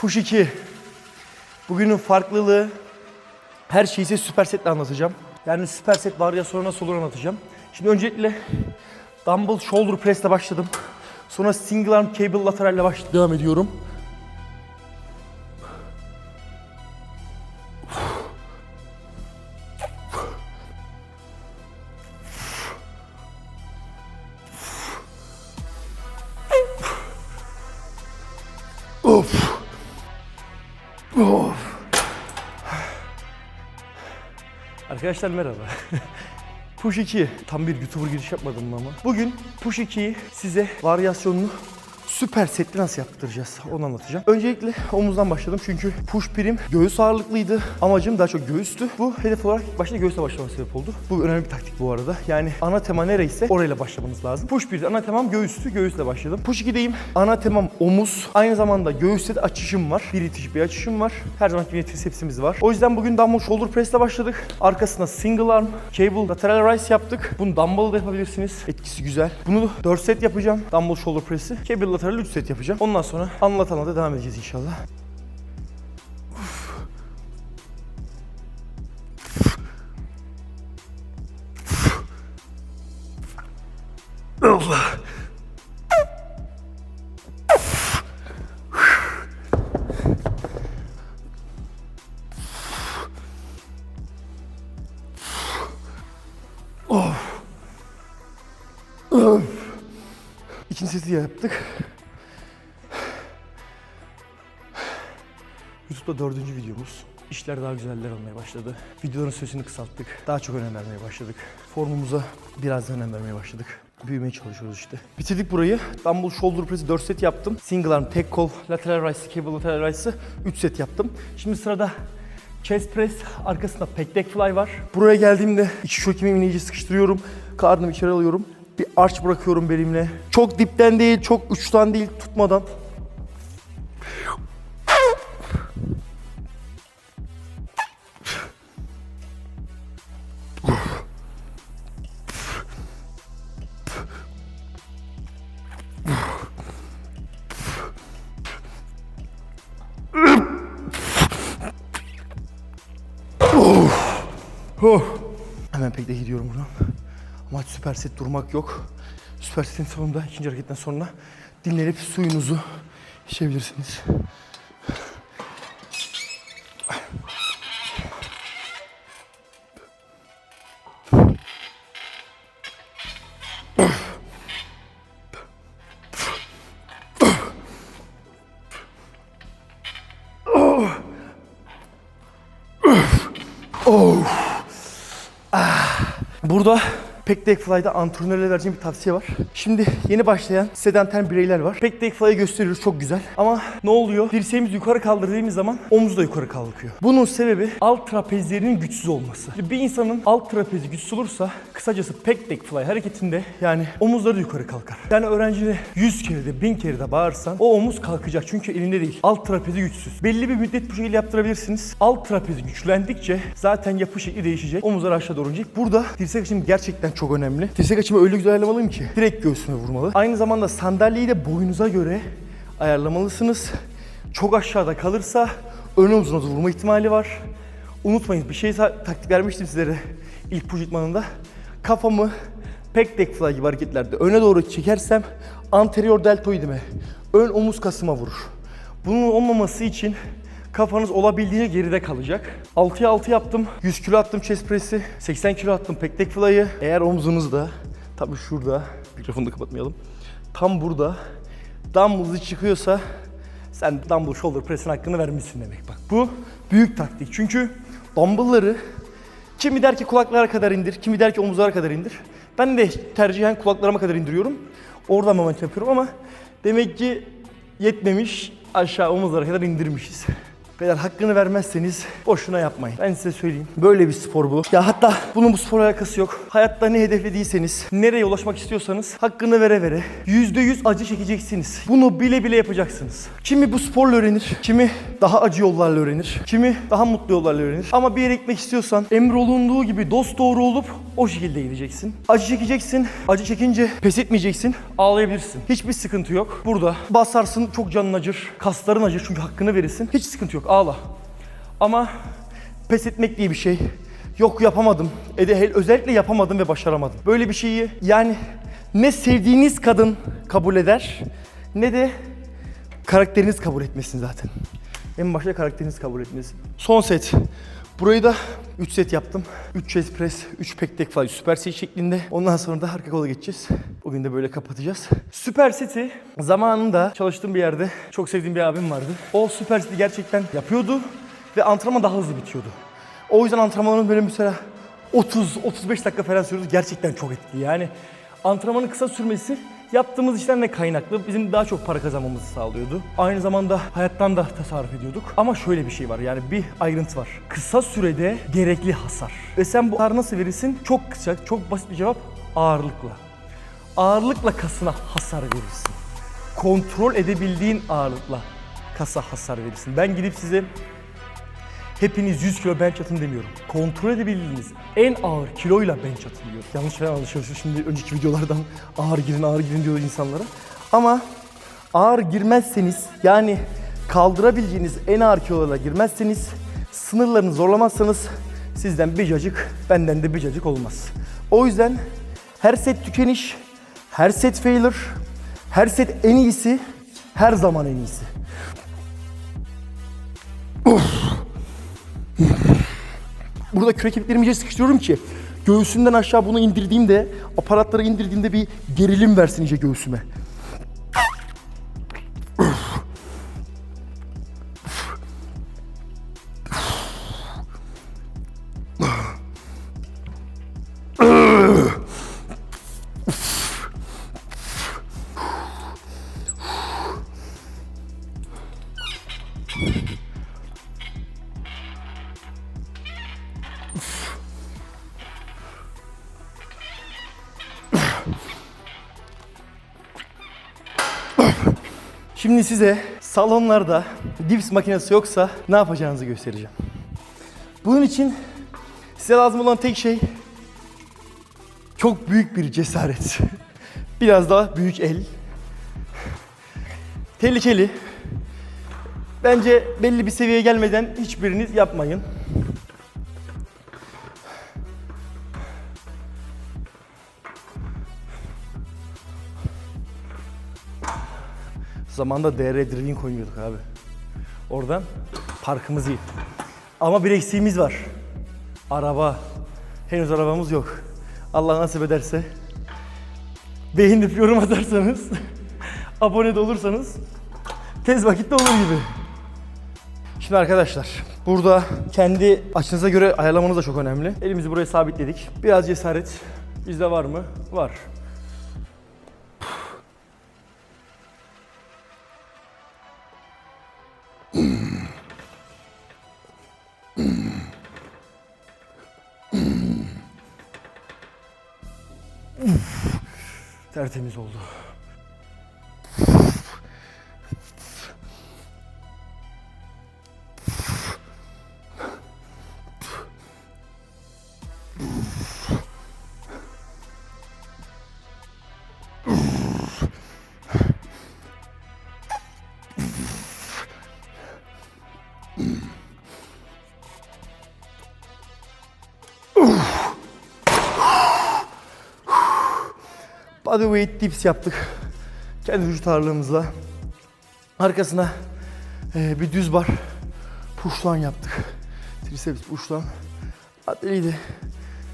Push 2. Bugünün farklılığı her şeyi size süper setle anlatacağım. Yani süper set varyasyonu nasıl olur anlatacağım. Şimdi öncelikle dumbbell shoulder press ile başladım. Sonra single arm cable lateral ile baş devam ediyorum. Of. Of. Arkadaşlar merhaba. Push 2. Tam bir YouTuber giriş yapmadım ama. Bugün Push 2'yi size varyasyonunu süper setli nasıl yaptıracağız onu anlatacağım. Öncelikle omuzdan başladım çünkü push prim göğüs ağırlıklıydı. Amacım daha çok göğüstü. Bu hedef olarak ilk başta göğüsle başlamama sebep oldu. Bu önemli bir taktik bu arada. Yani ana tema nereyse orayla başlamanız lazım. Push 1'de ana temam göğüstü. Göğüsle başladım. Push 2'deyim. Ana temam omuz. Aynı zamanda göğüste de açışım var. Bir itiş bir açışım var. Her zamanki yine trisepsimiz var. O yüzden bugün dumbbell shoulder press ile başladık. Arkasına single arm, cable, lateral rise yaptık. Bunu dumbbell da yapabilirsiniz. Etkisi güzel. Bunu 4 set yapacağım. Dumbbell shoulder press'i. Cable lateral 3 set yapacağım. Ondan sonra anlat anlata devam edeceğiz inşallah. Allah. İkinci seti yaptık. YouTube'da dördüncü videomuz. İşler daha güzeller olmaya başladı. Videoların sözünü kısalttık. Daha çok önem vermeye başladık. Formumuza biraz da önem vermeye başladık. Büyümeye çalışıyoruz işte. Bitirdik burayı. Dumbbell shoulder press'i 4 set yaptım. Single arm, tek kol, lateral rise, cable lateral rise'ı 3 set yaptım. Şimdi sırada chest press, arkasında pec deck fly var. Buraya geldiğimde iki kökümü iyice sıkıştırıyorum. Karnımı içeri alıyorum. Bir arch bırakıyorum belimle. Çok dipten değil, çok uçtan değil, tutmadan. Oh. Hemen pek de gidiyorum buradan. Ama süper set durmak yok. Süper setin sonunda ikinci hareketten sonra dinlenip suyunuzu içebilirsiniz. Burada Pec Deck Fly'da antrenörlere vereceğim bir tavsiye var. Şimdi yeni başlayan sedanter bireyler var. Pec Deck Fly'ı gösteriyoruz çok güzel. Ama ne oluyor? Dirseğimizi yukarı kaldırdığımız zaman omuz da yukarı kalkıyor. Bunun sebebi alt trapezlerinin güçsüz olması. Bir insanın alt trapezi güçsüz olursa kısacası Pec Deck Fly hareketinde yani omuzları yukarı kalkar. Yani öğrencine 100 kere de 1000 kere de bağırsan o omuz kalkacak çünkü elinde değil. Alt trapezi güçsüz. Belli bir müddet bu şekilde yaptırabilirsiniz. Alt trapezi güçlendikçe zaten yapı şekli değişecek. Omuzlar aşağı doğru inecek. Burada dirsek açım gerçekten çok önemli. Dirsek açımı öyle güzel ayarlamalıyım ki direkt göğsüme vurmalı. Aynı zamanda sandalyeyi de boyunuza göre ayarlamalısınız. Çok aşağıda kalırsa ön omuzunuza vurma ihtimali var. Unutmayın bir şey taktik vermiştim sizlere ilk push itmanında. Kafamı pek deck fly gibi hareketlerde öne doğru çekersem anterior deltoidime, ön omuz kasıma vurur. Bunun olmaması için kafanız olabildiğince geride kalacak. 6'ya 6 yaptım. 100 kilo attım chest press'i. 80 kilo attım pec deck fly'ı. Eğer omzunuzda, tabii şurada, mikrofonu da kapatmayalım. Tam burada dumbbell çıkıyorsa sen dumbbell shoulder press'in hakkını vermişsin demek. Bak bu büyük taktik. Çünkü dumbbell'ları kimi der ki kulaklara kadar indir, kimi der ki omuzlara kadar indir. Ben de tercihen kulaklarıma kadar indiriyorum. Oradan momentum yapıyorum ama demek ki yetmemiş aşağı omuzlara kadar indirmişiz. Beyler hakkını vermezseniz boşuna yapmayın. Ben size söyleyeyim. Böyle bir spor bu. Ya hatta bunun bu sporla alakası yok. Hayatta ne hedeflediyseniz, nereye ulaşmak istiyorsanız hakkını vere vere %100 acı çekeceksiniz. Bunu bile bile yapacaksınız. Kimi bu sporla öğrenir, kimi daha acı yollarla öğrenir, kimi daha mutlu yollarla öğrenir. Ama bir yere gitmek istiyorsan emrolunduğu gibi dost doğru olup o şekilde gideceksin. Acı çekeceksin. Acı çekince pes etmeyeceksin. Ağlayabilirsin. Hiçbir sıkıntı yok. Burada basarsın çok canın acır. Kasların acır çünkü hakkını verirsin. Hiç sıkıntı yok. Ağla. Ama pes etmek diye bir şey. Yok yapamadım. E de hel- özellikle yapamadım ve başaramadım. Böyle bir şeyi yani ne sevdiğiniz kadın kabul eder ne de karakteriniz kabul etmesin zaten. En başta karakteriniz kabul etmesin. Son set. Burayı da 3 set yaptım. 3 chest press, 3 pec deck fly süper set şeklinde. Ondan sonra da arka kola geçeceğiz. Bugün de böyle kapatacağız. Süper seti zamanında çalıştığım bir yerde çok sevdiğim bir abim vardı. O süper seti gerçekten yapıyordu ve antrenman daha hızlı bitiyordu. O yüzden antrenmanın böyle mesela 30-35 dakika falan sürüyordu. Gerçekten çok etkili. Yani antrenmanın kısa sürmesi yaptığımız işten de kaynaklı bizim daha çok para kazanmamızı sağlıyordu. Aynı zamanda hayattan da tasarruf ediyorduk. Ama şöyle bir şey var yani bir ayrıntı var. Kısa sürede gerekli hasar. Ve sen bu hasarı nasıl verirsin? Çok kısa, çok basit bir cevap ağırlıkla. Ağırlıkla kasına hasar verirsin. Kontrol edebildiğin ağırlıkla kasa hasar verirsin. Ben gidip size Hepiniz 100 kilo bench atın demiyorum. Kontrol edebildiğiniz en ağır kiloyla bench atın diyorum. Yanlış falan anlaşılıyorsun şimdi önceki videolardan ağır girin ağır girin diyor insanlara. Ama ağır girmezseniz yani kaldırabileceğiniz en ağır kilolarla girmezseniz sınırlarını zorlamazsanız sizden bir cacık benden de bir cacık olmaz. O yüzden her set tükeniş, her set failure, her set en iyisi, her zaman en iyisi. Burada kürek kemiklerimi iyice sıkıştırıyorum ki göğsümden aşağı bunu indirdiğimde, aparatları indirdiğimde bir gerilim versin iyice göğsüme. Şimdi size salonlarda dips makinesi yoksa ne yapacağınızı göstereceğim. Bunun için size lazım olan tek şey çok büyük bir cesaret. Biraz daha büyük el. Tehlikeli. Bence belli bir seviyeye gelmeden hiçbiriniz yapmayın. Zamanda DR Driving oynuyorduk abi. Oradan parkımız iyi. Ama bir eksiğimiz var. Araba. Henüz arabamız yok. Allah nasip ederse beğenip yorum atarsanız, abone de olursanız tez vakitte olur gibi. Şimdi arkadaşlar burada kendi açınıza göre ayarlamanız da çok önemli. Elimizi buraya sabitledik. Biraz cesaret bizde var mı? Var. Tertemiz oldu. Bodyweight dips yaptık. Kendi vücut ağırlığımızla. Arkasına eee, bir düz bar pushlan yaptık. Triceps pushlan. Adeli'yi de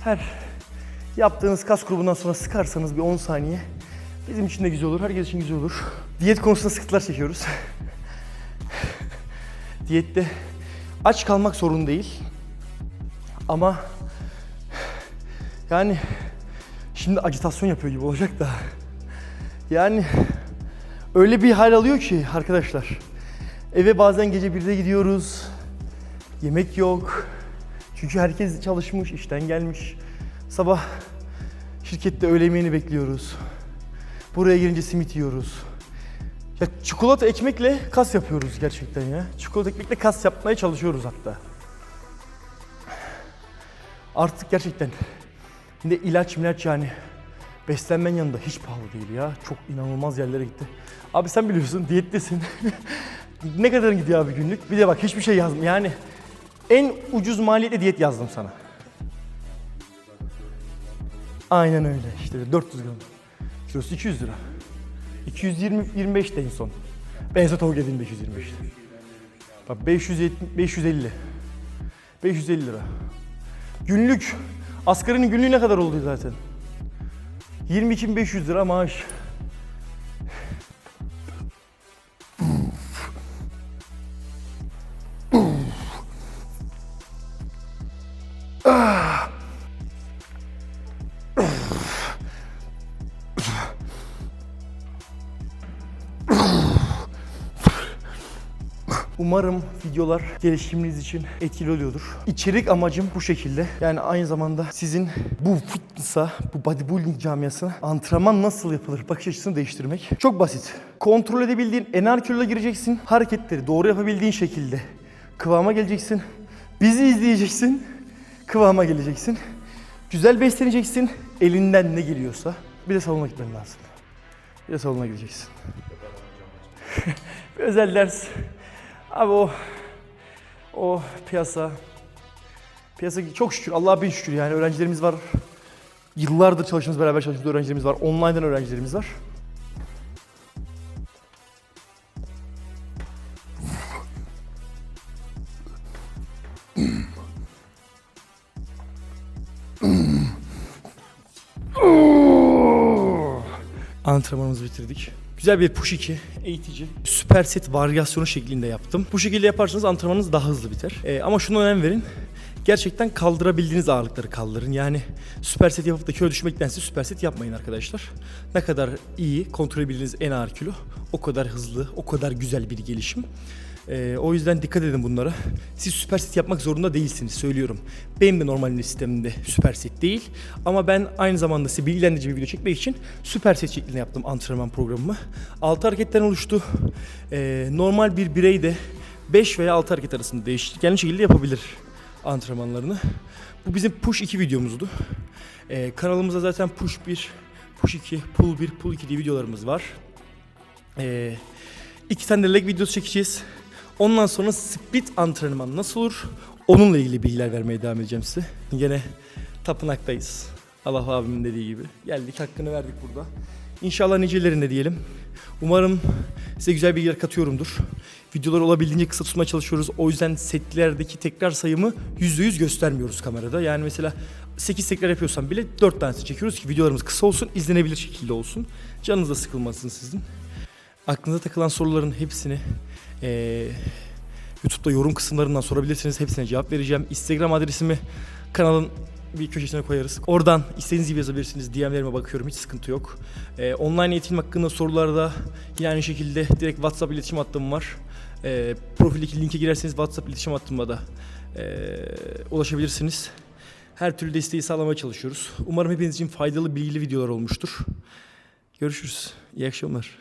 her yaptığınız kas grubundan sonra sıkarsanız bir 10 saniye bizim için de güzel olur, herkes için güzel olur. Diyet konusunda sıkıntılar çekiyoruz. Diyette aç kalmak sorun değil. Ama yani Şimdi acitasyon yapıyor gibi olacak da. Yani öyle bir hal alıyor ki arkadaşlar. Eve bazen gece 1'de gidiyoruz. Yemek yok. Çünkü herkes çalışmış, işten gelmiş. Sabah şirkette öğle yemeğini bekliyoruz. Buraya gelince simit yiyoruz. Ya çikolata ekmekle kas yapıyoruz gerçekten ya. Çikolata ekmekle kas yapmaya çalışıyoruz hatta. Artık gerçekten ne ilaç milaç yani beslenmen yanında hiç pahalı değil ya. Çok inanılmaz yerlere gitti. Abi sen biliyorsun diyettesin. ne kadar gidiyor abi günlük? Bir de bak hiçbir şey yazdım. Yani en ucuz maliyetli diyet yazdım sana. Aynen öyle işte 400 gram. Kilosu 200 lira. 220 25 de en son. Ben en son tavuk yedim 525. Bak 570 550. 550 lira. Günlük asgarinin günlüğü ne kadar oldu zaten? 22.500 lira maaş. Umarım videolar gelişiminiz için etkili oluyordur. İçerik amacım bu şekilde. Yani aynı zamanda sizin bu fitness'a, bu bodybuilding camiasına antrenman nasıl yapılır bakış açısını değiştirmek. Çok basit. Kontrol edebildiğin ener kiloya gireceksin. Hareketleri doğru yapabildiğin şekilde kıvama geleceksin. Bizi izleyeceksin. Kıvama geleceksin. Güzel besleneceksin. Elinden ne geliyorsa. Bir de salona gitmen lazım. Bir de salona gideceksin. Özel ders. Abi o o piyasa piyasa çok şükür Allah'a bin şükür yani öğrencilerimiz var. Yıllardır çalıştığımız beraber çalıştığımız öğrencilerimiz var. Online'dan öğrencilerimiz var. Antrenmanımızı bitirdik. Güzel bir push 2, eğitici, süper set varyasyonu şeklinde yaptım. Bu şekilde yaparsanız antrenmanınız daha hızlı biter. Ee, ama şuna önem verin. Gerçekten kaldırabildiğiniz ağırlıkları kaldırın. Yani süper set yapıp da kilo düşmektense süper set yapmayın arkadaşlar. Ne kadar iyi kontrol edebildiğiniz en ağır kilo o kadar hızlı, o kadar güzel bir gelişim. Ee, o yüzden dikkat edin bunlara. Siz süper set yapmak zorunda değilsiniz söylüyorum. Benim de normal sistemimde süper set değil. Ama ben aynı zamanda size bilgilendirici bir video çekmek için süper set şeklinde yaptım antrenman programımı. 6 hareketten oluştu. Ee, normal bir birey de 5 veya 6 hareket arasında değişkenli şekilde yapabilir antrenmanlarını. Bu bizim push 2 videomuzdu. Ee, kanalımızda zaten push 1, push 2, pull 1, pull 2 diye videolarımız var. Ee, iki tane de leg videosu çekeceğiz. Ondan sonra split antrenman nasıl olur? Onunla ilgili bilgiler vermeye devam edeceğim size. Yine tapınaktayız. Allah abimin dediği gibi. Geldik hakkını verdik burada. İnşallah nicelerinde diyelim. Umarım size güzel bilgiler katıyorumdur. Videoları olabildiğince kısa tutmaya çalışıyoruz. O yüzden setlerdeki tekrar sayımı %100 göstermiyoruz kamerada. Yani mesela 8 tekrar yapıyorsam bile 4 tanesini çekiyoruz ki videolarımız kısa olsun, izlenebilir şekilde olsun. Canınız da sıkılmasın sizin. Aklınıza takılan soruların hepsini eee, YouTube'da yorum kısımlarından sorabilirsiniz. Hepsine cevap vereceğim. Instagram adresimi kanalın bir köşesine koyarız. Oradan istediğiniz gibi yazabilirsiniz. DM'lerime bakıyorum. Hiç sıkıntı yok. Eee, online eğitim hakkında sorularda yine aynı şekilde direkt WhatsApp iletişim hattım var. Eee profildeki linke girerseniz WhatsApp iletişim hattıma da eee, ulaşabilirsiniz. Her türlü desteği sağlamaya çalışıyoruz. Umarım hepiniz için faydalı, bilgili videolar olmuştur. Görüşürüz. İyi akşamlar.